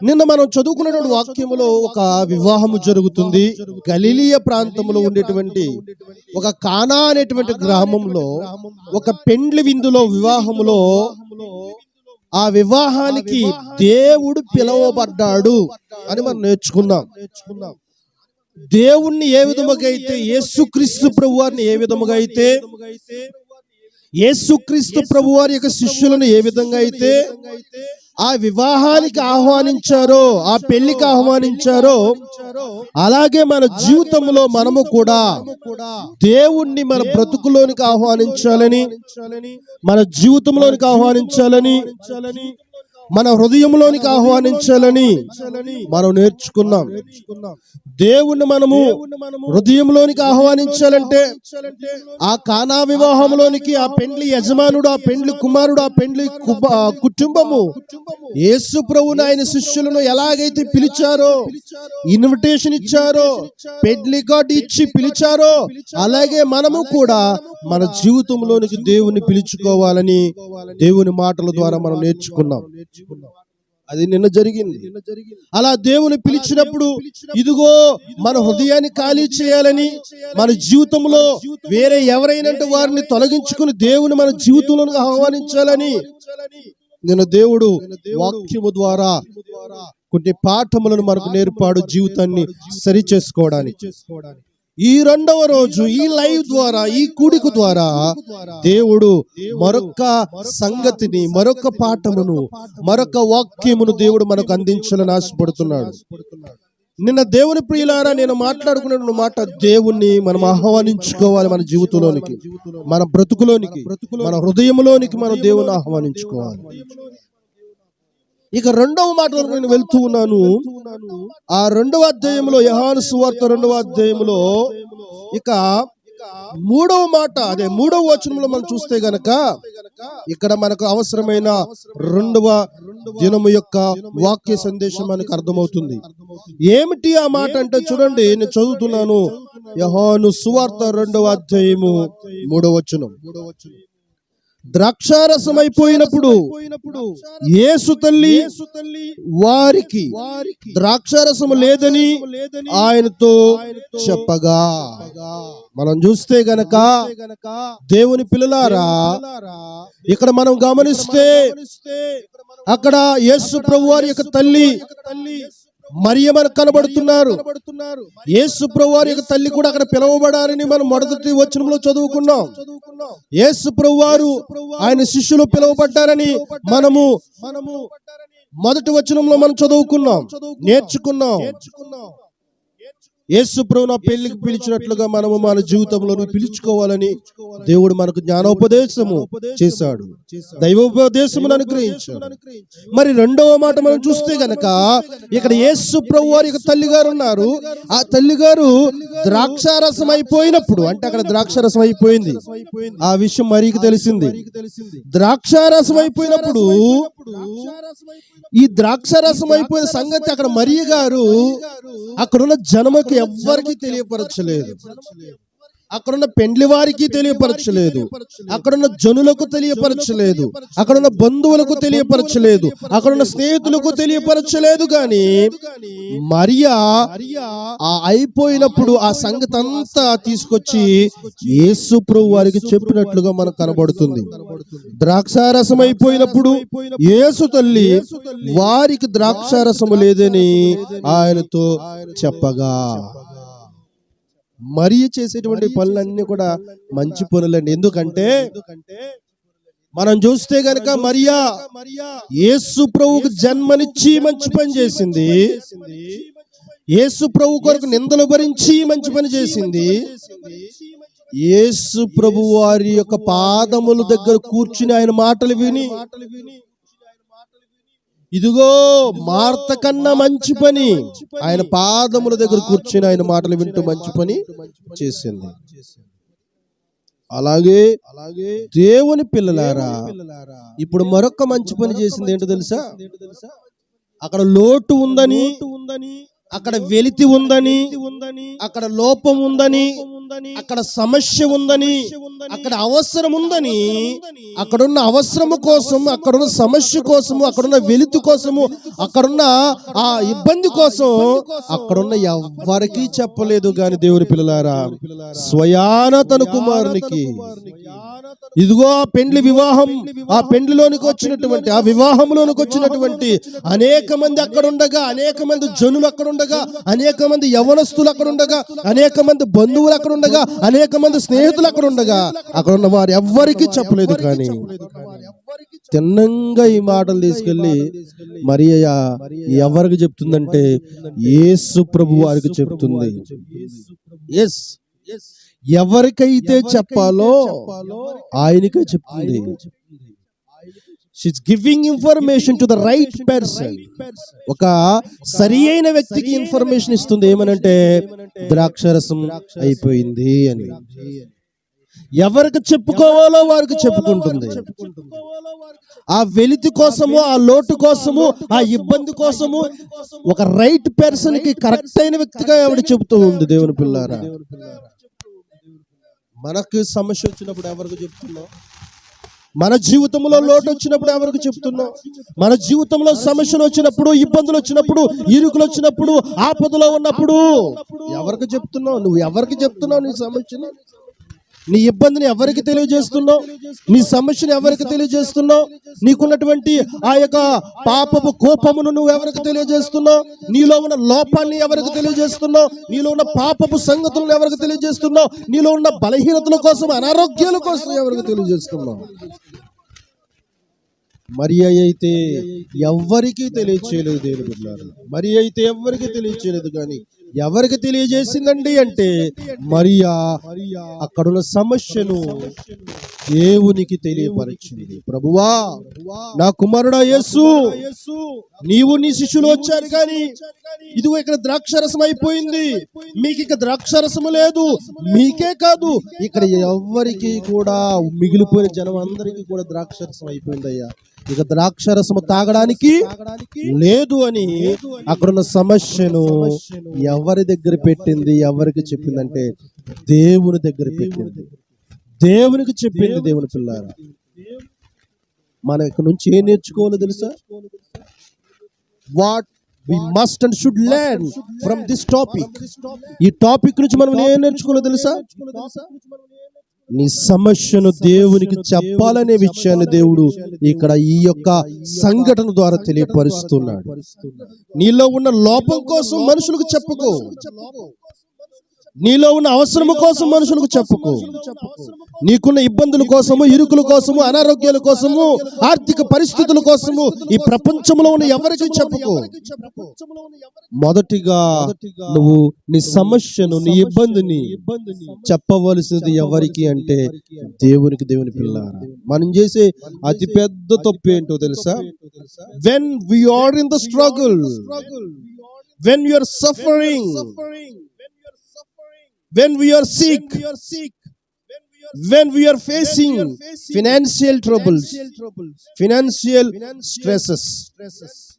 నిన్న మనం చదువుకున్నటువంటి వాక్యములో ఒక వివాహము జరుగుతుంది. గలీలియ ప్రాంతంలో ఉండేటువంటి ఒక కానా అనేటువంటి గ్రామంలో ఒక పెండ్లి విందులో వివాహములో ఆ వివాహానికి దేవుడు పిలువబడ్డాడు అని మనం నేర్చుకున్నాం. దేవుణ్ణి ఏ విధముగా అయితే యేసుక్రీస్తు ప్రభు వారిని ఏ విధముగా అయితే యేసుక్రీస్తు ప్రభు వారి యొక్క శిష్యులను ఏ విధంగా అయితే ఆ వివాహానికి ఆహ్వానించారో ఆ పెళ్ళికి ఆహ్వానించారో అలాగే మన జీవితంలో మనము కూడా దేవుణ్ణి మన బ్రతుకులోనికి ఆహ్వానించాలని మన జీవితంలోనికి ఆహ్వానించాలని మన హృదయంలోనికి ఆహ్వానించాలని మనం నేర్చుకున్నాం. దేవుణ్ణి మనము హృదయంలోనికి ఆహ్వానించాలంటే ఆ కానా వివాహంలోనికి ఆ పెండ్లి యజమానుడు ఆ పెండ్లి కుమారుడు ఆ పెండ్లి కుబ- కుటుంబము యేసు ప్రభుని ఆయన శిష్యులను ఎలాగైతే పిలిచారో ఇన్విటేషన్ ఇచ్చారో పెండ్లి కార్డు ఇచ్చి పిలిచారో అలాగే మనము కూడా మన జీవితంలోనికి దేవుని పిలుచుకోవాలని దేవుని మాటల ద్వారా మనం నేర్చుకున్నాం. అది నిన్న జరిగింది. అలా దేవుని పిలిచినప్పుడు ఇదిగో మన హృదయాన్ని ఖాళీ చేయాలని మన జీవితంలో వేరే ఎవరైనా వారిని తొలగించుకుని దేవుని మన జీవితంలో ఆహ్వానించాలని నిన్న దేవుడు వాక్యము ద్వారా కొన్ని పాఠములను మనకు నేర్పాడు జీవితాన్ని సరి చేసుకోవడానికి. ఈ రెండవ రోజు ఈ లైవ్ ద్వారా ఈ కూడిక ద్వారా దేవుడు మరొక సంగతిని మరొక పాఠమును మరొక వాక్యమును దేవుడు మనకు అందించాలని ఆశపడుతున్నాడు. నిన్న దేవుని ప్రియులారా నేను మాట్లాడుకున్న మాట దేవుణ్ణి మనం ఆహ్వానించుకోవాలి మన జీవితంలోనికి మన బ్రతుకులోనికి మన హృదయంలోనికి మనం దేవుని ఆహ్వానించుకోవాలి. ఇక రెండవ మాటలో నేను వెళ్తూ ఉన్నాను. ఆ రెండవ అధ్యాయంలో యహాను సువార్త రెండవ అధ్యాయంలో ఇక మూడవ మాట అదే మూడవ వచనంలో మనం చూస్తే గనక ఇక్కడ మనకు అవసరమైన రెండవ దినము యొక్క వాక్య సందేశం మనకు అర్థమవుతుంది. ఏమిటి ఆ మాట అంటే చూడండి నేను చదువుతున్నాను. యహాను సువార్త రెండవ అధ్యాయము మూడవ వచనం. ద్రాక్షారసం అయిపోయినప్పుడు యేసు తల్లి వారికి ద్రాక్షారసం లేదని ఆయనతో చెప్పగా. మనం చూస్తే గనక దేవుని పిల్లలారా ఇక్కడ మనం గమనిస్తే అక్కడ యేసు ప్రభు వారి యొక్క తల్లి మరియమని కనబడుతున్నారు. యేసు ప్రభు వారి యొక్క తల్లి కూడా అక్కడ పిలువబడాలని మనం మొదటి వచనంలో చదువుకున్నాం. యేసు ప్రభు వారు ఆయన శిష్యులు పిలువబడ్డారని మనము మనము మొదటి వచనంలో మనం చదువుకున్నాం. నేర్చుకున్నాం. యేసు ప్రభు నా పెళ్ళికి పిలిచినట్లుగా మనము మన జీవితంలో పిలుచుకోవాలని దేవుడు మనకు జ్ఞానోపదేశము చేశాడు. దైవోపదేశమును అనుగ్రహించాడు. మరి రెండవ మాట మనం చూస్తే గనక ఇక్కడ యేసు ప్రభు వారి యొక్క తల్లి గారు ఉన్నారు. ఆ తల్లి గారు ద్రాక్షారసం అయిపోయినప్పుడు అంటే అక్కడ ద్రాక్షారసం అయిపోయింది. ఆ విషయం మరీకి తెలిసింది. ద్రాక్షారసం అయిపోయినప్పుడు ఈ ద్రాక్షారసం అయిపోయిన సంగతి అక్కడ మరియ గారు అక్కడున్న జనముకి ఎవ్వరికి తెలియపరచలేదు. అక్కడున్న పెండ్లి వారికి తెలియపరచలేదు. అక్కడున్న జనులకు తెలియపరచలేదు. అక్కడున్న బంధువులకు తెలియపరచలేదు. అక్కడున్న స్నేహితులకు తెలియపరచలేదు గాని మరియా ఆ అయిపోయినప్పుడు ఆ సంగతి అంతా తీసుకొచ్చి యేసు ప్రభు వారికి చెప్పినట్లుగా మనకు కనబడుతుంది. ద్రాక్షారసం అయిపోయినప్పుడు యేసు తల్లి వారికి ద్రాక్షారసము లేదని ఆయనతో చెప్పగా. మరి చేసేటువంటి పనులన్నీ కూడా మంచి పనులండి. ఎందుకంటే మనం చూస్తే గనక మరియా యేసు ప్రభువుకు జన్మనిచ్చి మంచి పని చేసింది. యేసు ప్రభు కొరకు నిందలు భరించి మంచి పని చేసింది. యేసు ప్రభు వారి యొక్క పాదముల దగ్గర కూర్చుని ఆయన మాటలు విని ఇదిగో మార్త కన్నా మంచి పని. ఆయన పాదముల దగ్గర కూర్చుని ఆయన మాటలు వింటూ మంచి పని చేసింది. అలాగే అలాగే దేవుని పిల్లలారా ఇప్పుడు మరొక మంచి పని చేసింది ఏంటో తెలుసా? అక్కడ లోటు ఉందని ఉందని అక్కడ వెలితి ఉందని ఉందని అక్కడ లోపం ఉందని అక్కడ సమస్య ఉందని అక్కడ అవసరం ఉందని అక్కడున్న అవసరము కోసం అక్కడున్న సమస్య కోసము అక్కడున్న వెలుతు కోసము అక్కడున్న ఆ ఇబ్బంది కోసం అక్కడున్న ఎవ్వరికీ చెప్పలేదు గాని దేవుని పిల్లలారా. స్వయాన తన కుమారునికి. ఇదిగో ఆ పెండ్లి వివాహం ఆ పెండ్లిలోనికి వచ్చినటువంటి ఆ వివాహంలోనికి వచ్చినటువంటి అనేక మంది అక్కడ ఉండగా అనేక మంది జనులు అక్కడ ఉండగా అనేక మంది యవనస్తులు అక్కడ ఉండగా అనేక మంది బంధువులు అక్కడ ఉండగా అనేక మంది స్నేహితులు అక్కడ ఉండగా అక్కడ ఉన్న వారు ఎవ్వరికీ చెప్పలేదు కానీ తిన్నంగా ఈ మాటలు తీసుకెళ్ళి మరియ ఎవరికి చెప్తుందంటే యేసు ప్రభు వారికి చెప్తుంది. ఎస్ ఎవరికైతే చెప్పాలో ఆయనకే చెప్తుంది. She's giving information to the right person ఒక సరి అయిన వ్యక్తికి ఇన్ఫర్మేషన్ ఇస్తుంది. ఏమనంటే ద్రాక్షరసం అయిపోయింది అని. ఎవరికి చెప్పుకోవాలో వారికి చెప్పుకుంటుంది. ఆ వెలితి కోసము ఆ లోటు కోసము ఆ ఇబ్బంది కోసము ఒక రైట్ పర్సన్కి కరెక్ట్ అయిన వ్యక్తిగా ఆవిడ చెబుతూ ఉంది దేవుని పిల్లారా. మనకు సమస్య వచ్చినప్పుడు ఎవరికి చెప్తున్నావు? మన జీవితంలో లోటు వచ్చినప్పుడు ఎవరికి చెప్తున్నాం మన జీవితంలో సమస్యలు వచ్చినప్పుడు ఇబ్బందులు వచ్చినప్పుడు ఇరుకులు వచ్చినప్పుడు ఆపదలో ఉన్నప్పుడు ఎవరికి చెప్తున్నావు? నువ్వు ఎవరికి చెప్తున్నావు నీ సమస్యని? నీ ఇబ్బందిని ఎవరికి తెలియజేస్తున్నావు? నీ సమస్యను ఎవరికి తెలియజేస్తున్నావు? నీకున్నటువంటి ఆ యొక్క పాపపు కోపమును నువ్వు ఎవరికి తెలియజేస్తున్నావు? నీలో ఉన్న లోపాన్ని ఎవరికి తెలియజేస్తున్నావు? నీలో ఉన్న పాపపు సంగతులను ఎవరికి తెలియజేస్తున్నావు? నీలో ఉన్న బలహీనతల కోసం అనారోగ్యాల కోసం ఎవరికి తెలియజేస్తున్నావు? మరి అయితే ఎవ్వరికీ తెలియచేయలేదు దేవుని మరి అయితే ఎవ్వరికి తెలియచేయలేదు కానీ ఎవరికి తెలియజేసిందండి అంటే మరియా అక్కడున్న సమస్యను దేవునికి తెలియపరిచింది. ప్రభువా నా కుమారుడా యేసు నీవు నీ శిష్యులు వచ్చారు కానీ ఇదిగో ఇక్కడ ద్రాక్షరసం అయిపోయింది. మీకు ఇక ద్రాక్షరసము లేదు మీకే కాదు ఇక్కడ ఎవ్వరికి కూడా మిగిలిపోయిన జనం అందరికీ కూడా ద్రాక్షరసం అయిపోయిందయ్యా. ఇక ద్రాక్షరసము తాగడానికి లేదు అని అక్కడున్న సమస్యను ఎవరి దగ్గర పెట్టింది ఎవరికి చెప్పిందంటే దేవుని దగ్గర పెట్టింది. దేవునికి చెప్పింది దేవుని పిల్లారా. మనం ఇక్కడ నుంచి ఏం నేర్చుకోవాలో తెలుసా? What we must and should learn from this topic ఈ టాపిక్ నుంచి మనం ఏం నేర్చుకోవాలో తెలుసా? నీ సమస్యను దేవునికి చెప్పాలనే విషయాన్ని దేవుడు ఇక్కడ ఈ యొక్క సంఘటన ద్వారా తెలియపరుస్తున్నాడు. నీలో ఉన్న లోపం కోసం మనుషులకు చెప్పుకో. నీలో ఉన్న అవసరము కోసం మనుషులకు చెప్పుకో. నీకున్న ఇబ్బందుల కోసము ఇరుకుల కోసము అనారోగ్యాల కోసము ఆర్థిక పరిస్థితుల కోసము ఈ ప్రపంచంలో ఉన్న ఎవరికి చెప్పుకో. మొదటిగా నువ్వు నీ సమస్యను నీ ఇబ్బందిని చెప్పవలసింది ఎవరికి అంటే దేవునికి దేవుని పిల్ల మనం చేసే అతి పెద్ద తప్పు ఏంటో తెలుసా? When we are in the struggle when you are suffering when we are sick when we are facing financial troubles financial stresses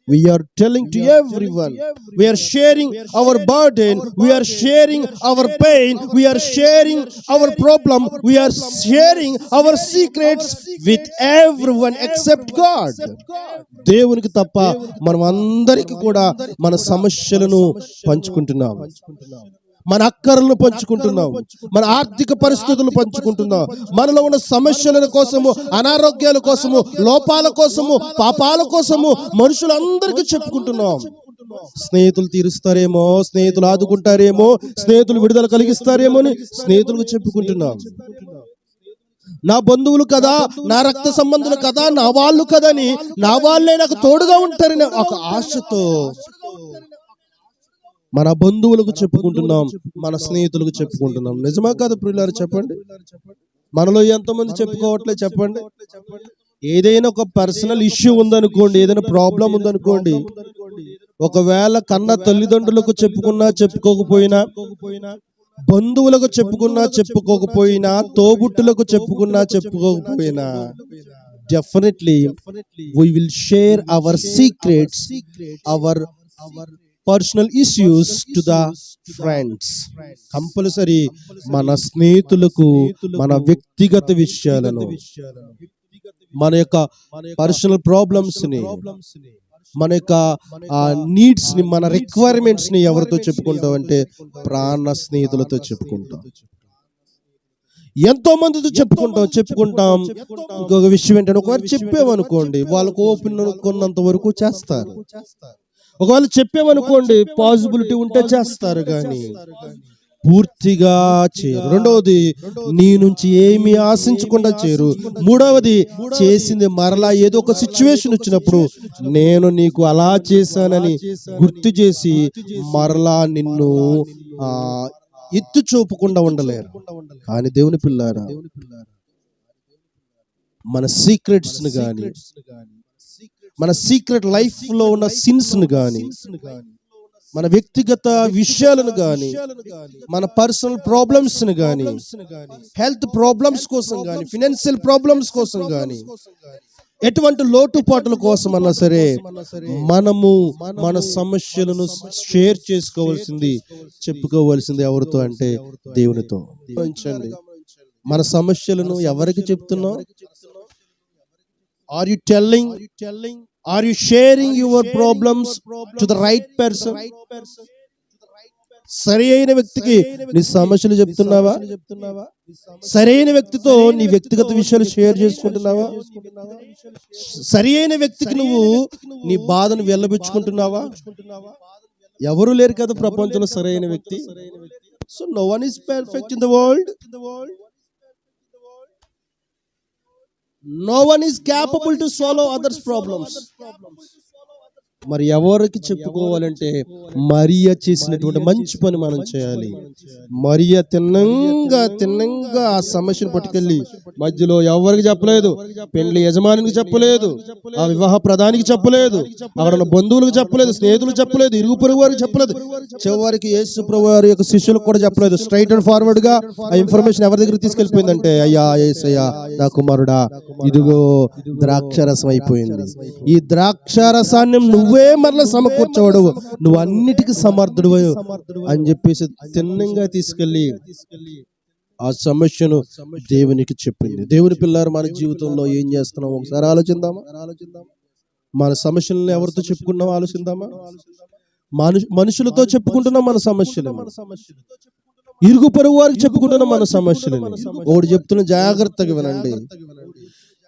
we are telling to everyone we are sharing our burden we are sharing our pain we are sharing our problem we are sharing our secrets with everyone except god దేవునికి తప్ప మనం అందరికి కూడా మన సమస్యలను పంచుకుంటున్నాం మన అక్కర్లను పంచుకుంటున్నాం మన ఆర్థిక పరిస్థితులు పంచుకుంటున్నాం మనలో ఉన్న సమస్యల కోసము అనారోగ్యాల కోసము లోపాల కోసము పాపాల కోసము మనుషులందరికీ చెప్పుకుంటున్నాం స్నేహితులు తీరుస్తారేమో స్నేహితులు ఆదుకుంటారేమో స్నేహితులు విడుదల కలిగిస్తారేమో అని స్నేహితులకు చెప్పుకుంటున్నాం నా బంధువులు కదా నా రక్త సంబంధులు కదా నా వాళ్ళు కదని నా వాళ్ళే నాకు తోడుగా ఉంటారని ఒక ఆశతో. మన బంధువులకు చెప్పుకుంటున్నాం మన స్నేహితులకు చెప్పుకుంటున్నాం. నిజమా కాదు ప్రియులారు చెప్పండి. మనలో ఎంతమంది చెప్పుకోవట్లే చెప్పండి. ఏదైనా ఒక పర్సనల్ ఇష్యూ ఉందనుకోండి ఏదైనా ప్రాబ్లం ఉందనుకోండి ఒకవేళ కన్న తల్లిదండ్రులకు చెప్పుకున్నా చెప్పుకోకపోయినా బంధువులకు చెప్పుకున్నా చెప్పుకోకపోయినా తోబుట్టులకు చెప్పుకున్నా చెప్పుకోకపోయినా definitely we will share our secrets our personal issues to the friends compulsory మన స్నేహితులకు మన వ్యక్తిగత విషయాలను మన యొక్క పర్సనల్ ప్రాబ్లమ్స్ని మన యొక్క నీడ్స్ని మన రిక్వైర్మెంట్స్ని ఎవరితో చెప్పుకుంటాం అంటే ప్రాణ స్నేహితులతో చెప్పుకుంటాం. ఎంతో మందితో చెప్పుకుంటాం చెప్పుకుంటాం. ఇంకొక విషయం ఏంటంటే ఒకవేళ చెప్పామనుకోండి వాళ్ళకు ఓపెన్ కొన్నంత వరకు చేస్తారు. ఒకవేళ చెప్పామనుకోండి పాసిబిలిటీ ఉంటే చేస్తారు కానీ పూర్తిగా చేయరు రెండవది నీ నుంచి ఏమి ఆశించకుండా చేయరు మూడవది చేసింది మరలా ఏదో ఒక సిచ్యువేషన్ వచ్చినప్పుడు నేను నీకు అలా చేశానని గుర్తు చేసి మరలా నిన్ను ఆ ఎత్తు చూపకుండా ఉండలేరు. కానీ దేవుని పిల్లారా మన సీక్రెట్స్ని గాని మన సీక్రెట్ లైఫ్లో ఉన్న సిన్స్ కానీ గాని మన వ్యక్తిగత విషయాలను గాని మన పర్సనల్ ప్రాబ్లమ్స్ని గాని హెల్త్ ప్రాబ్లమ్స్ కోసం గాని ఫినాన్షియల్ ప్రాబ్లమ్స్ కోసం గాని ఎటువంటి లోటుపాట్ల కోసం అన్నా సరే మనము మన సమస్యలను షేర్ చేసుకోవాల్సింది చెప్పుకోవాల్సింది ఎవరితో అంటే దేవునితో. మన సమస్యలను ఎవరికి చెప్తున్నాం? Are you telling are you sharing your problems to the right person సరి అయిన వ్యక్తికి నీ సమస్యలు చెప్తున్నావా? సరైన వ్యక్తితో నీ వ్యక్తిగత విషయాలు షేర్ చేసుకుంటున్నావా? సరి అయిన వ్యక్తికి నువ్వు నీ బాధను వెళ్ళబుచ్చుకుంటున్నావా ఎవరు లేరు కదా ప్రపంచంలో సరైన వ్యక్తి? So no one is perfect in the world No one is capable to swallow others' problems. మరి ఎవరికి చెప్పుకోవాలంటే మరియ చేసినటువంటి మంచి పని మనం చేయాలి. మరియ తిన్నంగా తిన్నంగా ఆ సమస్యను పట్టుకెళ్ళి మధ్యలో ఎవరికి చెప్పలేదు? పెండ్లి యజమానికి చెప్పలేదు. ఆ వివాహ ప్రధానికి చెప్పలేదు. అక్కడ ఉన్న బంధువులకు చెప్పలేదు స్నేహితులకు చెప్పలేదు ఇరుగు పొరుగు వారికి చెప్పలేదు. చివరికి యేసు వారి యొక్క శిష్యులకు కూడా చెప్పలేదు. స్ట్రైట్ అండ్ ఫార్వర్డ్గా ఆ ఇన్ఫర్మేషన్ ఎవరి దగ్గర తీసుకెళ్ళిపోయిందంటే అయ్యా ఏసయ్యా నా కుమారుడా ఇదిగో ద్రాక్షరసం అయిపోయింది. ఈ ద్రాక్షరసాన్ని నువ్వు మరలా సమకూర్చవడు నువ్వు అన్నిటికీ సమర్థుడు అని చెప్పేసి తిన్నంగా తీసుకెళ్ళి ఆ సమస్యను దేవునికి చెప్పింది. దేవుని పిల్లారు మన జీవితంలో ఏం చేస్తున్నాం ఒకసారి ఆలోచిద్దామా? మన సమస్యలను ఎవరితో చెప్పుకున్నాం ఆలోచిద్దామా? మను మనుషులతో చెప్పుకుంటున్నాం మన సమస్యలు ఇరుగు పొరుగు వారికి చెప్పుకుంటున్నాం మన సమస్యలు ఒకటి చెప్తున్న జాగ్రత్తగా వినండి.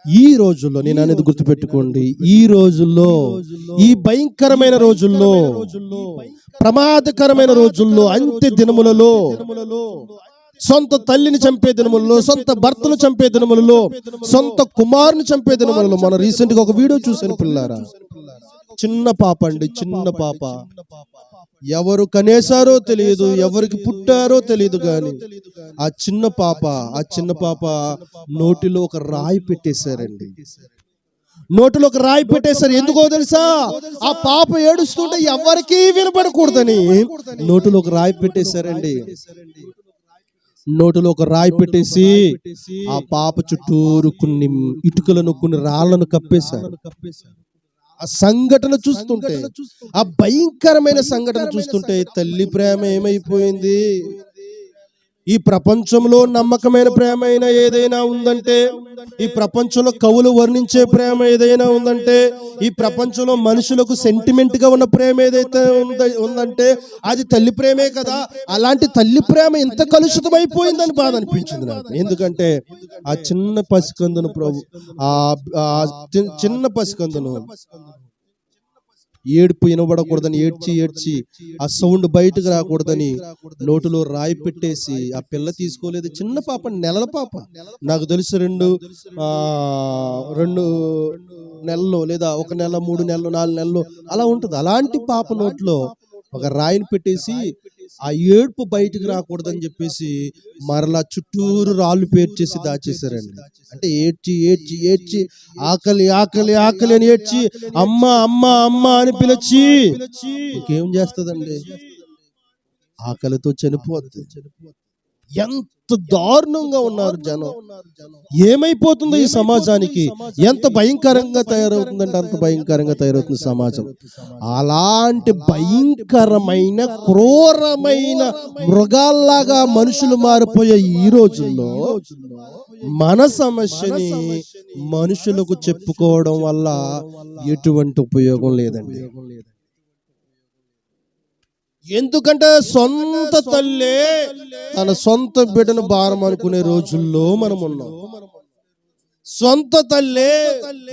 ఈ రోజుల్లో నేను అనేది గుర్తుపెట్టుకోండి. ఈ రోజుల్లో ఈ భయంకరమైన రోజుల్లో ప్రమాదకరమైన రోజుల్లో అంత్య దినములలో సొంత తల్లిని చంపే దినములలో సొంత భర్తను చంపే దినములలో సొంత కుమారుని చంపే దినములలో మనం రీసెంట్గా ఒక వీడియో చూసాను పిల్లారా? చిన్న పాప అండి చిన్న పాప. ఎవరు కనేసారో తెలియదు ఎవరికి పుట్టారో తెలియదు గాని ఆ చిన్న పాప ఆ చిన్న పాప నోటిలో ఒక రాయి పెట్టేశారండి. నోటిలో ఒక రాయి పెట్టేశారు. ఎందుకో తెలుసా? ఆ పాప ఏడుస్తుంటే ఎవరికీ వినపడకూడదని నోటిలో ఒక రాయి పెట్టేశారండి. నోటిలో ఒక రాయి పెట్టేసి ఆ పాప చుట్టూరు కొన్ని ఇటుకలను కొన్ని రాళ్ళను కప్పేశారు. ఆ సంఘటన చూస్తుంటే ఆ భయంకరమైన సంఘటన చూస్తుంటే తల్లి ప్రేమ ఏమైపోయింది? ఈ ప్రపంచంలో నమ్మకమైన ప్రేమ అయినా ఏదైనా ఉందంటే ఈ ప్రపంచంలో కవులు వర్ణించే ప్రేమ ఏదైనా ఉందంటే ఈ ప్రపంచంలో మనుషులకు సెంటిమెంట్గా ఉన్న ప్రేమ ఏదైతే ఉందంటే అది తల్లి ప్రేమే కదా. అలాంటి తల్లి ప్రేమ ఎంత కలుషితమైపోయిందని బాధ అనిపించింది నాకు. ఎందుకంటే ఆ చిన్న పసికందును ప్రభు ఆ ఆ చి- చిన్న పసికందును ఏడుపు వినబడకూడదని ఏడ్చి ఏడ్చి ఆ సౌండ్ బయటకు రాకూడదని నోటిలో రాయి పెట్టేసి ఆ పిల్ల తీసుకోలేదు. చిన్న పాప నెలల పాప. నాకు తెలుసు రెండు ఆ రెండు నెలలు లేదా ఒక నెల మూడు నెలలు నాలుగు నెలలు అలా ఉంటుంది. అలాంటి పాప నోట్లో ఒక రాయిని పెట్టేసి ఆ ఏడుపు బయటకు రాకూడదని చెప్పేసి మరలా చుట్టూరు రాళ్ళు పేర్చేసి దాచేశారండి. అంటే ఏడ్చి ఏడ్చి ఏడ్చి ఆకలి ఆకలి ఆకలి అని ఏడ్చి అమ్మ అమ్మ అమ్మ అని పిలిచి ఇంకేం చేస్తుందండి? ఆకలితో చనిపోద్ది. ఎంత దారుణంగా ఉన్నారు జనం. ఏమైపోతుందో ఈ సమాజానికి? ఎంత భయంకరంగా తయారవుతుందంటే అంత భయంకరంగా తయారవుతుంది సమాజం. అలాంటి భయంకరమైన క్రూరమైన మృగాల్లాగా మనుషులు మారిపోయే ఈ రోజుల్లో మన సమస్యని మనుషులకు చెప్పుకోవడం వల్ల ఎటువంటి ఉపయోగం లేదండి. ఎందుకంటే సొంత తల్లే తన సొంత బిడ్డను భారం అనుకునే రోజుల్లో మనం ఉన్నాం సొంత తల్లే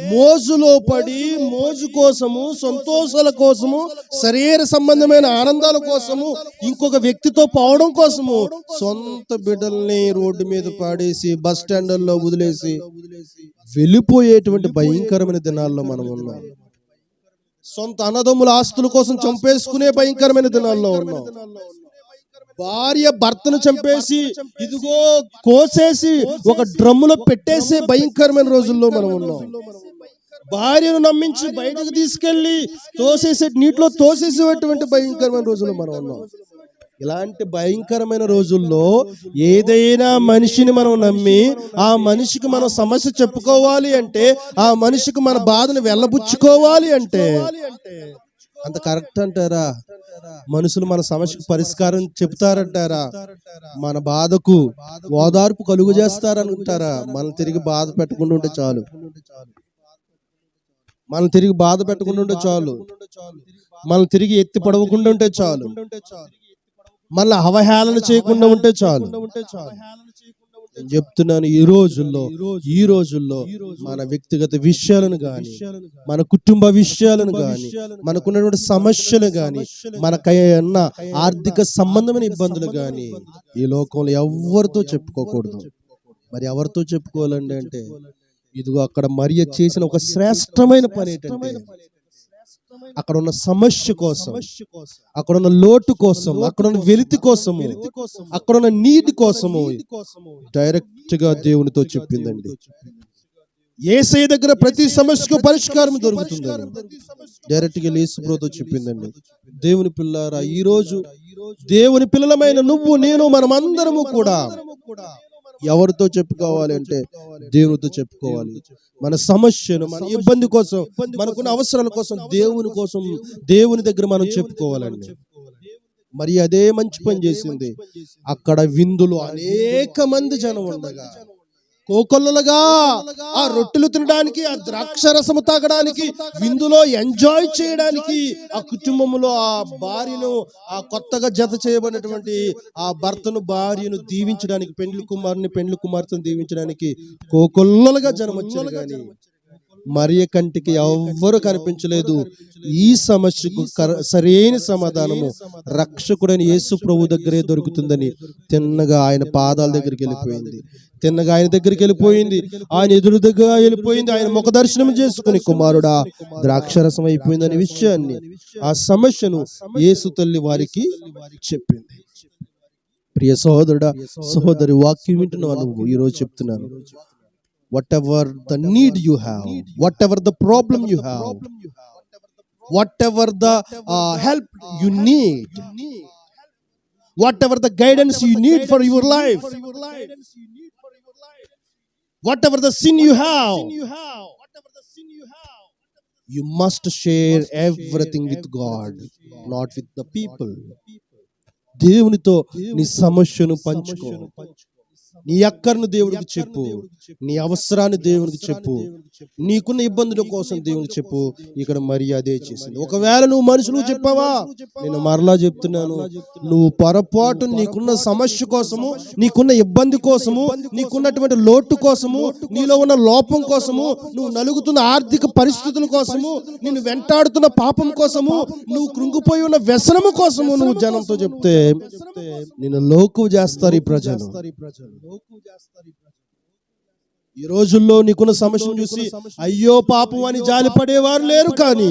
మోజులో పడి మోజు కోసము సంతోషాల కోసము శరీర సంబంధమైన ఆనందాల కోసము ఇంకొక వ్యక్తితో పోవడం కోసము సొంత బిడ్డల్ని రోడ్డు మీద పాడేసి బస్ స్టాండ్ల్లో వదిలేసి వెళ్ళిపోయేటువంటి భయంకరమైన దినాల్లో మనం ఉన్నాం సొంత అన్నదమ్ముల ఆస్తుల కోసం చంపేసుకునే భయంకరమైన దినాల్లో ఉన్నాం. భార్య భర్తను చంపేసి ఇదిగో కోసేసి ఒక డ్రమ్ములో పెట్టేసే భయంకరమైన రోజుల్లో మనం ఉన్నాం. భార్యను నమ్మించి బయటకు తీసుకెళ్ళి తోసేసే నీటిలో తోసేసేటువంటి భయంకరమైన రోజుల్లో మనం ఉన్నాం. ఇలాంటి భయంకరమైన రోజుల్లో ఏదైనా మనిషిని మనం నమ్మి ఆ మనిషికి మనం సమస్య చెప్పుకోవాలి అంటే ఆ మనిషికి మన బాధను వెళ్ళబుచ్చుకోవాలి అంటే అంత కరెక్ట్ అంటారా? మనుషులు మన సమస్యకు పరిష్కారం చెప్తారంటారా మన బాధకు ఓదార్పు కలుగు చేస్తారంటారా మనం తిరిగి బాధ పెట్టకుండా ఉంటే చాలు. మనం తిరిగి బాధ పెట్టకుండా ఉంటే చాలు. మనం తిరిగి ఎత్తి పడవకుండా ఉంటే చాలు. మళ్ళీ అవహేళన చేయకుండా ఉంటే చాలు. నేను చెప్తున్నాను ఈ రోజుల్లో ఈ రోజుల్లో మన వ్యక్తిగత విషయాలను గాని మన కుటుంబ విషయాలను గాని మనకున్నటువంటి సమస్యలు గాని మనకైనా ఆర్థిక సంబంధమైన ఇబ్బందులు గాని ఈ లోకంలో ఎవరితో చెప్పుకోకూడదు. మరి ఎవరితో చెప్పుకోవాలండి అంటే ఇదిగో అక్కడ మరియ చేసిన ఒక శ్రేష్టమైన పని ఏంటంటే అక్కడ ఉన్న సమస్య కోసం అక్కడ ఉన్న లోటు కోసం అక్కడ ఉన్న వెలితి కోసము అక్కడ ఉన్న నీటి కోసము. డైరెక్ట్గా దేవునితో చెప్పిందండి. ఏసై దగ్గర ప్రతి సమస్యకు పరిష్కారం దొరుకుతుందని డైరెక్ట్గా లేసుప్రోతో చెప్పిందండి. దేవుని పిల్లారా ఈ రోజు దేవుని పిల్లలమైన నువ్వు నేను మనమందరము కూడా ఎవరితో చెప్పుకోవాలి అంటే దేవునితో చెప్పుకోవాలి. మన సమస్యను మన ఇబ్బంది కోసం మనకున్న అవసరాల కోసం దేవుని కోసం దేవుని దగ్గర మనం చెప్పుకోవాలండి. మరి అదే మంచి పని చేసింది. అక్కడ విందులు అనేక మంది జనం ఉండగా కోకొల్లలుగా ఆ రొట్టెలు తినడానికి ఆ ద్రాక్ష రసము తాగడానికి విందులో ఎంజాయ్ చేయడానికి ఆ కుటుంబంలో ఆ భార్యను ఆ కొత్తగా జత చేయబడినటువంటి ఆ భర్తను భార్యను దీవించడానికి పెండ్లి కుమారుని పెండ్లి కుమార్తెను దీవించడానికి కోకొల్లలుగా జనం వచ్చారు కానీ మరియ కంటికి ఎవ్వరు కనిపించలేదు. ఈ సమస్యకు సరైన సమాధానము రక్షకుడైన యేసు ప్రభు దగ్గరే దొరుకుతుందని తిన్నగా ఆయన పాదాల దగ్గరికి వెళ్ళిపోయింది. తిన్నగా ఆయన దగ్గరికి వెళ్ళిపోయింది. ఆయన ఎదురు దగ్గర వెళ్ళిపోయింది. ఆయన ముఖ దర్శనం చేసుకుని కుమారుడా ద్రాక్షరసం అయిపోయిందనే విషయాన్ని ఆ సమస్యను యేసు తల్లి వారికి చెప్పింది. ప్రియ సహోదరుడా సహోదరి వాక్యం వింటున్నావు నువ్వు? ఈ రోజు చెప్తున్నాను. whatever the need you have, whatever the problem you have, whatever the uh, help you need, whatever the guidance you need for your life, whatever the sin you have, you must share everything with God, not with the people. దేవునితో నీ సమస్యను పంచుకో నీ అక్కర్ను దేవుడికి చెప్పు. నీ అవసరాన్ని దేవునికి చెప్పు. నీకున్న ఇబ్బందుల కోసం దేవునికి చెప్పు. ఇక్కడ మరి అదే చేసింది. ఒకవేళ నువ్వు మనుషులు చెప్పావా? నేను మరలా చెప్తున్నాను. నువ్వు పొరపాటు నీకున్న సమస్య కోసము నీకున్న ఇబ్బంది కోసము నీకున్నటువంటి లోటు కోసము నీలో ఉన్న లోపం కోసము నువ్వు నలుగుతున్న ఆర్థిక పరిస్థితుల కోసము నేను వెంటాడుతున్న పాపం కోసము నువ్వు కృంగిపోయి ఉన్న వ్యసనము కోసము నువ్వు జనంతో చెప్తే నేను లోకు చేస్తారు ఈ ప్రజలు. ఈ రోజుల్లో నీకున్న సమస్యను చూసి అయ్యో పాపం అని జాలి పడేవారు లేరు కానీ.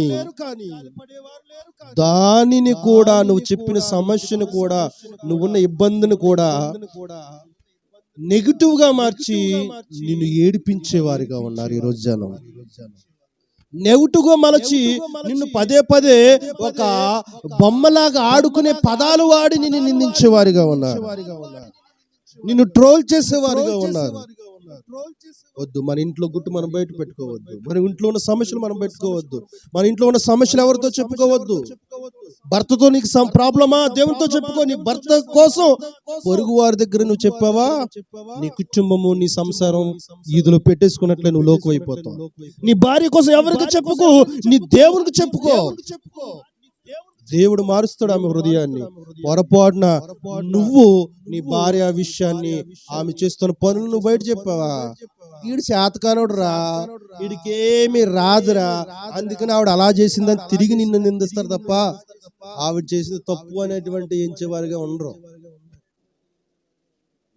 దానిని కూడా నువ్వు చెప్పిన సమస్యను కూడా నువ్వున్న ఇబ్బందిని కూడా నెగిటివ్గా మార్చి నిన్ను ఏడిపించేవారిగా ఉన్నారు ఈ రోజు జనం. నెగిటివ్గా మలచి నిన్ను పదే పదే ఒక బొమ్మలాగా ఆడుకునే పదాలు వాడి నిన్ను నిందించేవారిగా ఉన్నారు. నిన్ను ట్రోల్ చేసేవారుగా ఉన్నారు. వద్దు మన ఇంట్లో గుట్టు మనం బయట పెట్టుకోవద్దు. మన ఇంట్లో ఉన్న సమస్యలు మనం పెట్టుకోవద్దు. మన ఇంట్లో ఉన్న సమస్యలు ఎవరితో చెప్పుకోవద్దు. భర్తతో నీకు ప్రాబ్లమా? దేవునితో చెప్పుకో. నీ భర్త కోసం పొరుగు వారి దగ్గర నువ్వు చెప్పావా? నీ కుటుంబము నీ సంసారం ఈదులో పెట్టేసుకున్నట్లే నువ్వు లోకు అయిపోతావు నీ భార్య కోసం ఎవరికి చెప్పుకో? నీ దేవునికి చెప్పుకో? దేవుడు మారుస్తాడు ఆమె హృదయాన్ని. పొరపాటున నువ్వు నీ భార్య విషయాన్ని ఆమె చేస్తున్న పనులు నువ్వు బయట చెప్పావా? వీడు చేతకానోడు రా వీడికేమి రాదురా. అందుకని ఆవిడ అలా చేసిందని తిరిగి నిన్ను నిందిస్తారు తప్ప ఆవిడ చేసింది తప్పు అనేటువంటి ఎంచేవారుగా ఉండరు.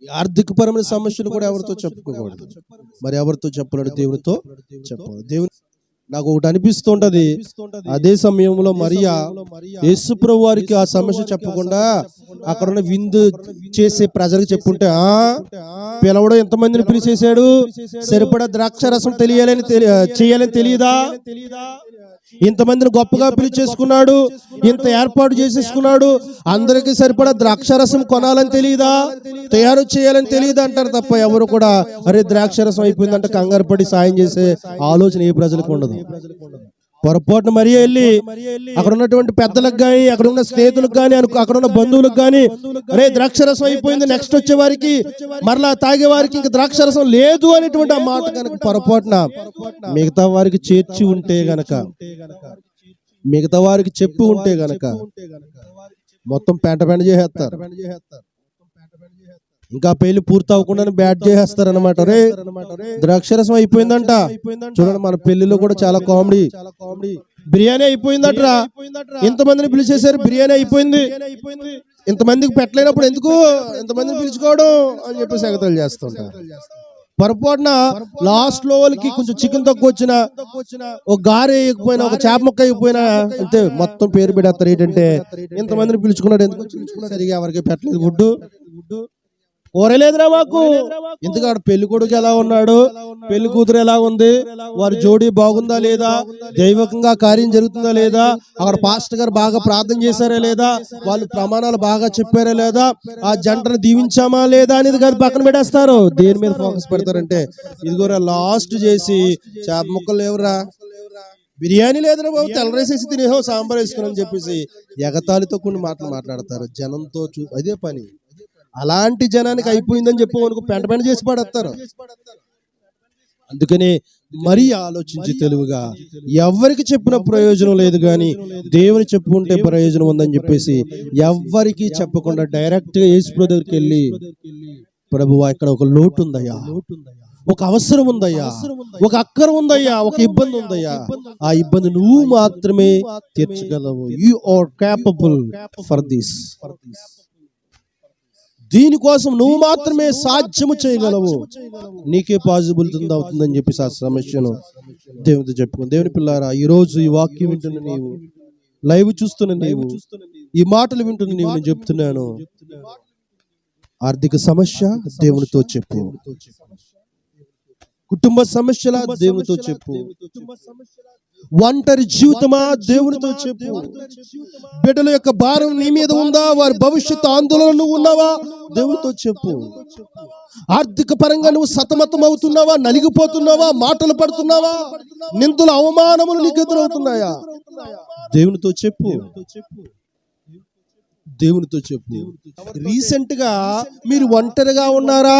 ఆర్థిక పరమైన సమస్యలు కూడా ఎవరితో చెప్పుకోకూడదు. మరి ఎవరితో చెప్పలేడు దేవుడితో చెప్పాలి దేవుని నాకు ఒకటి అనిపిస్తుంటది అదే సమయంలో మరియా యేసు ప్రభు వారికి ఆ సమస్య చెప్పకుండా అక్కడ ఉన్న విందు చేసే ప్రజలకు చెప్పుంటే ఆ? పిలవడం ఎంతమందిని పిలిచేశాడు? సరిపడా ద్రాక్ష రసం తెలియాలని తెలి- చేయాలని తెలియదా? ఇంతమందిని గొప్పగా పిలిచేసుకున్నాడు ఇంత ఏర్పాటు చేసేసుకున్నాడు. అందరికీ సరిపడా ద్రాక్షరసం కొనాలని తెలియదా తయారు చేయాలని తెలియదా అంటారు తప్ప ఎవరు కూడా? అరే ద్రాక్షరసం అయిపోయిందంటే కంగారు పడి సాయం చేసే ఆలోచన ఏ ప్రజలకు ఉండదు. పొరపాటున మరీ వెళ్ళి అక్కడ ఉన్నటువంటి పెద్దలకు కానీ అక్కడ ఉన్న స్నేహితులకు కానీ అక్కడ ఉన్న బంధువులకు కానీ అరే ద్రాక్షరసం అయిపోయింది నెక్స్ట్ వచ్చే వారికి మరలా తాగే వారికి ఇంకా ద్రాక్షరసం లేదు అనేటువంటి ఆ మాట కనుక పొరపాటున మిగతా వారికి చేర్చి ఉంటే గనక మిగతా వారికి చెప్పి ఉంటే గనక మొత్తం పెంట పెంట చేసేస్తారు. ఇంకా పెళ్ళి పూర్తి అవ్వకుండా బ్యాట్ చేసేస్తారు అనమాట రే ద్రాక్షరసం అయిపోయిందంట. చూడండి మన పెళ్ళిలో కూడా చాలా కామెడీ బిర్యానీ అయిపోయిందట్రా. ఇంతమందిని పిలిచేసారు బిర్యానీ అయిపోయింది. ఇంతమందికి పెట్టలేనప్పుడు ఎందుకు? ఇంతమందిని పిలుచుకోవడం అని చెప్పేసి ఎగతాలు చేస్తుంటారు పొరపాటున లాస్ట్లో వాళ్ళకి కొంచెం చికెన్ తక్కువ వచ్చిన ఒక గారె వేయకపోయినా ఒక చేప ముక్క అయిపోయినా అంతే మొత్తం పేరు పెడతారు ఏంటంటే ఇంతమందిని పిలుచుకున్నాడు ఎందుకు? పిలుచుకున్నాడు సరిగా ఎవరికి పెట్టలేదు గుడ్డు. కోరలేదురా మాకు. ఎందుకంటే పెళ్ళి కొడుకు ఎలా ఉన్నాడు? పెళ్ళి కూతురు ఎలా ఉంది? వారి జోడీ బాగుందా లేదా? దైవకంగా కార్యం జరుగుతుందా లేదా? అక్కడ పాస్టర్ గారు బాగా ప్రార్థన చేశారా లేదా? వాళ్ళు ప్రమాణాలు బాగా చెప్పారా లేదా? ఆ జంటను దీవించామా లేదా అనేది కాదు పక్కన పెట్టేస్తారు. దేని మీద ఫోకస్ పెడతారంటే ఇదిగోరా లాస్ట్ చేసి చేప ముక్కలు లేవురా. బిర్యానీ లేదురా బాబు తెల్ల రైస్ వేసి తినేహో సాంబార్ వేసుకుని చెప్పేసి ఎగతాళితో కొన్ని మాటలు మాట్లాడతారు. జనంతో చూ అదే పని. అలాంటి జనానికి అయిపోయిందని చెప్పి మనకు పెంట పెంట చేసి పడేస్తారు. అందుకనే మరీ ఆలోచించి తెలుగుగా ఎవరికి చెప్పిన ప్రయోజనం లేదు కానీ దేవుని చెప్పుకుంటే ప్రయోజనం ఉందని చెప్పేసి ఎవ్వరికి చెప్పకుండా డైరెక్ట్గా యేసు ప్రభు దగ్గరికి వెళ్ళి ప్రభు ఇక్కడ ఒక లోటు ఉందయ్యా. ఒక అవసరం ఉందయ్యా. ఒక అక్కర ఉందయ్యా. ఒక ఇబ్బంది ఉందయ్యా. ఆ ఇబ్బంది నువ్వు మాత్రమే తీర్చగలవు. You are capable for this దీనికోసం నువ్వు మాత్రమే సాధ్యము చేయగలవు. నీకే పాజిబిలిటీ అవుతుందని చెప్పేసి ఆ సమస్యను దేవునితో చెప్పుకుని దేవుని పిల్లారా ఈరోజు ఈ వాక్యం వింటున్న నీవు లైవ్ చూస్తున్న నీవు ఈ మాటలు వింటున్న నీవు నేను చెప్తున్నాను. ఆర్థిక సమస్య దేవునితో చెప్పు. కుటుంబ సమస్యల దేవునితో చెప్పు. ఒంటరి జీవితమా? దేవునితో చెప్పు. బిడ్డల యొక్క భారం నీ మీద ఉందా? వారి భవిష్యత్తు ఆందోళన నువ్వు ఉన్నావా? దేవునితో చెప్పు. ఆర్థిక పరంగా నువ్వు సతమతం అవుతున్నావా? నలిగిపోతున్నావా? మాటలు పడుతున్నావా? నిందుల అవమానములు నీకు ఎదురవుతున్నాయా? దేవునితో చెప్పు. దేవునితో చెప్పు రీసెంట్గా మీరు ఒంటరిగా ఉన్నారా?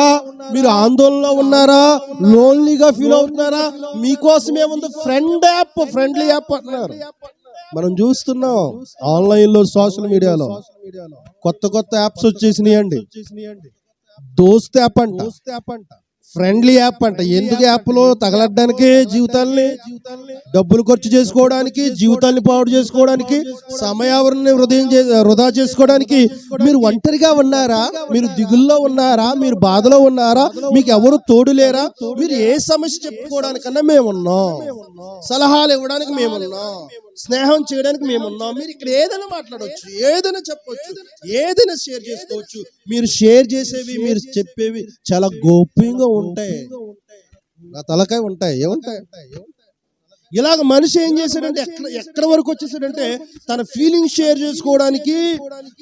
మీరు ఆందోళనలో ఉన్నారా? లోన్లీగా ఫీల్ అవుతున్నారా? మీకోసం ఏముంది ఫ్రెండ్ యాప్ ఫ్రెండ్లీ యాప్ అంటున్నారు. మనం చూస్తున్నాం ఆన్లైన్లో సోషల్ మీడియాలో. కొత్త కొత్త యాప్స్ వచ్చేసినాయండి. దోస్త్ యాప్ అంట. ఫ్రెండ్లీ యాప్ అంట. ఎందుకు యాప్లో తగలడ్డానికి జీవితాల్ని డబ్బులు ఖర్చు చేసుకోవడానికి జీవితాన్ని పాడు చేసుకోవడానికి సమయావరణని హృదయం చే- వృధా చేసుకోవడానికి మీరు ఒంటరిగా ఉన్నారా? మీరు దిగుల్లో ఉన్నారా? మీరు బాధలో ఉన్నారా? మీకు ఎవరు తోడు లేరా? మీరు ఏ సమస్య చెప్పుకోవడానికన్నా మేమున్నాం. సలహాలు ఇవ్వడానికి మేమున్నాం. స్నేహం చేయడానికి మేమున్నాం మీరు ఇక్కడ ఏదైనా మాట్లాడవచ్చు ఏదైనా చెప్పొచ్చు ఏదైనా షేర్ చేసుకోవచ్చు. మీరు షేర్ చేసేవి మీరు చెప్పేవి చాలా గోప్యంగా ఉంటాయి. నా తలకాయ ఉంటాయి ఏముంటాయి? ఇలాగ మనిషి ఏం చేశాడంటే ఎక్కడ ఎక్కడ వరకు వచ్చేసాడంటే తన ఫీలింగ్ షేర్ చేసుకోవడానికి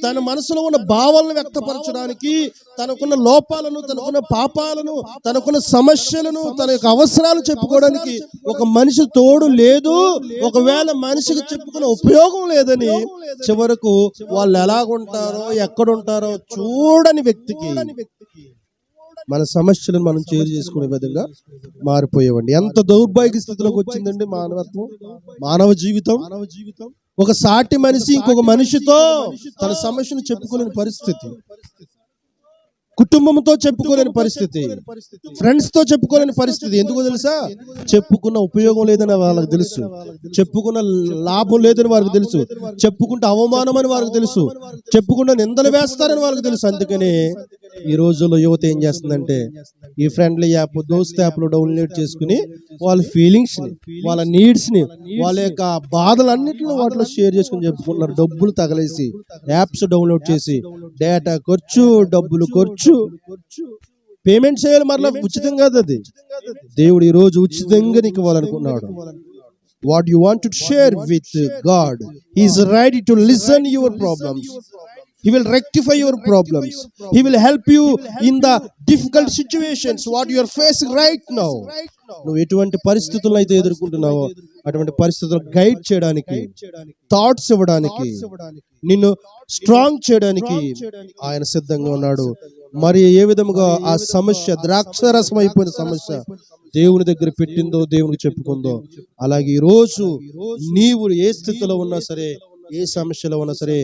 తన మనసులో ఉన్న భావాలను వ్యక్తపరచడానికి తనకున్న లోపాలను తనకున్న పాపాలను తనకున్న సమస్యలను తన యొక్క అవసరాలు చెప్పుకోవడానికి ఒక మనిషి తోడు లేదు. ఒకవేళ మనిషికి చెప్పుకునే ఉపయోగం లేదని చివరకు వాళ్ళు ఎలాగుంటారో ఎక్కడుంటారో చూడని వ్యక్తికి. మన సమస్యలను మనం చేరు చేసుకునే విధంగా మారిపోయేవండి. ఎంత దౌర్భాగ్య స్థితిలోకి వచ్చిందండి మానవత్వం? మానవ జీవితం? మానవ జీవితం. ఒక సాటి మనిషి ఇంకొక మనిషితో తన సమస్యను చెప్పుకోలేని పరిస్థితి. కుటుంబంతో చెప్పుకోలేని పరిస్థితి. ఫ్రెండ్స్తో చెప్పుకోలేని పరిస్థితి. ఎందుకో తెలుసా? చెప్పుకున్న ఉపయోగం లేదని వాళ్ళకి తెలుసు. చెప్పుకున్న లాభం లేదని వారికి తెలుసు. చెప్పుకుంటే అవమానం అని వారికి తెలుసు. చెప్పుకుంటే నిందలు వేస్తారని వాళ్ళకి తెలుసు. అందుకని ఈ రోజుల్లో యువత ఏం చేస్తుందంటే ఈ ఫ్రెండ్లీ యాప్ దోస్త్ యాప్లో డౌన్లోడ్ చేసుకుని వాళ్ళ ఫీలింగ్స్ని వాళ్ళ నీడ్స్ని వాళ్ళ యొక్క బాధలన్నింటిని వాటిలో షేర్ చేసుకుని చెప్పుకుంటున్నారు. డబ్బులు తగలేసి యాప్స్ డౌన్లోడ్ చేసి డేటా ఖర్చు డబ్బులు ఖర్చు. పేమెంట్ చేయాలి మరలా ఉచితం కాదు అది. దేవుడు ఈ రోజు ఉచితంగా నీకు ఇవ్వాలనుకున్నాడు. What you want to share with God is ready to listen your problems He will rectify your problems. He will help you in the difficult situations what you are facing right now. నువ్వు ఎటువంటి పరిస్థితులను అయితే ఎదుర్కొంటున్నావో అటువంటి పరిస్థితులు guide చేయడానికి thoughts ఇవ్వడానికి నిన్ను strong చేయడానికి ఆయన సిద్ధంగా ఉన్నాడు మరి ఏ విధముగా ఆ సమస్య ద్రాక్షరసం అయిపోయిన సమస్య దేవుని దగ్గర పెట్టిందో దేవునికి చెప్పుకుందో అలాగే ఈ రోజు నీవు ఏ స్థితిలో ఉన్నా సరే ఏ సమస్యలో ఉన్నా సరే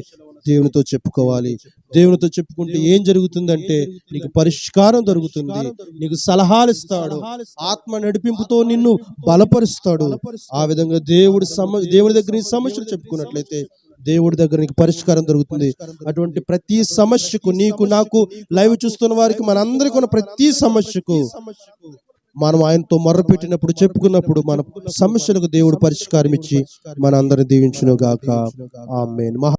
దేవునితో చెప్పుకోవాలి. దేవునితో చెప్పుకుంటే ఏం జరుగుతుందంటే నీకు పరిష్కారం దొరుకుతుంది. నీకు సలహాలు ఇస్తాడు. ఆత్మ నడిపింపుతో నిన్ను బలపరుస్తాడు. ఆ విధంగా దేవుడి సమ దేవుడి దగ్గర నీ సమస్యలు చెప్పుకున్నట్లయితే దేవుడి దగ్గర నీకు పరిష్కారం దొరుకుతుంది. అటువంటి ప్రతి సమస్యకు నీకు నాకు లైవ్ చూస్తున్న వారికి మనందరికీ ఉన్న ప్రతి సమస్యకు మనం ఆయనతో మొర్రపెట్టినప్పుడు చెప్పుకున్నప్పుడు మన సమస్యలకు దేవుడు పరిష్కారం ఇచ్చి మన అందరిని దీవించునుగాక. ఆమె మహా